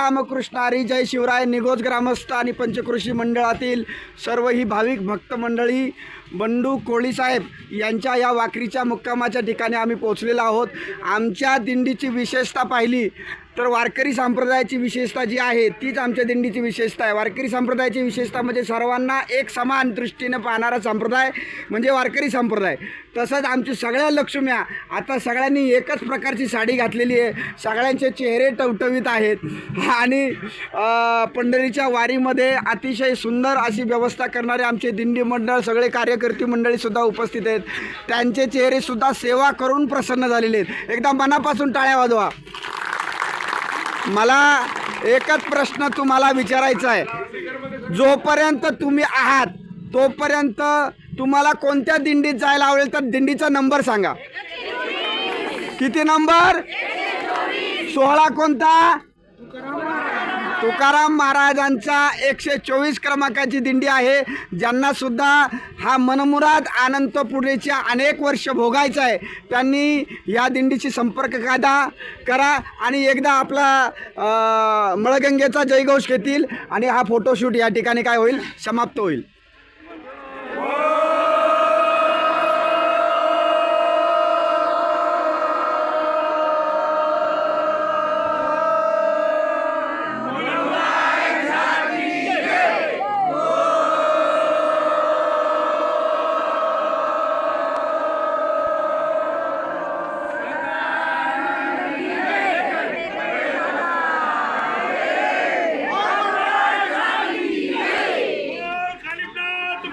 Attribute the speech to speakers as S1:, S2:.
S1: रामकृष्ण हरी जय शिवराय निगोज ग्रामस्थ आणि पंचकृषी मंडळातील सर्व ही भाविक भक्त मंडळी बंडू कोळीसाहेब यांच्या या वाकरीच्या मुक्कामाच्या ठिकाणी आम्ही पोहोचलेलो आहोत. आमच्या दिंडीची विशेषता पाहिली. तर वारकरी संप्रदायाची विशेषता जी आहे तीच आमच्या दिंडीची विशेषता आहे. वारकरी संप्रदायाची विशेषता म्हणजे सर्वांना एक समान दृष्टीने पाहणारा संप्रदाय म्हणजे वारकरी संप्रदाय. तसंच आमची सगळ्या लक्ष्म्या आता सगळ्यांनी एकच प्रकारची साडी घातलेली आहे. सगळ्यांचे चेहरे टवटवीत आहेत. आणि पंढरीच्या वारीमध्ये अतिशय सुंदर अशी व्यवस्था करणारे आमचे दिंडी मंडळ सगळे कार्यकर्ते मंडळीसुद्धा उपस्थित आहेत. त्यांचे चेहरेसुद्धा सेवा करून प्रसन्न झालेले आहेत. एकदा मनापासून टाळ्या वाजवा. मला एकच प्रश्न तुम्हाला विचारायचा आहे. जोपर्यंत तुम्ही आहात तोपर्यंत तुम्हाला कोणत्या दिंडीत जायला आवडेल तर दिंडीचा नंबर सांगा. किती नंबर? सोहळा कोणता? तुकाराम महाराजांचा एकशे चोवीस क्रमांकाची दिंडी आहे. ज्यांना सुद्धा हा मनमुराद आनंदपुरीच्या अनेक वर्ष भोगायचा आहे. त्यांनी या दिंडीशी संपर्क कायदा करा आणि एकदा आपला मळगंगेचा जयघोष घेतील आणि हा फोटोशूट या ठिकाणी काय होईल? समाप्त होईल.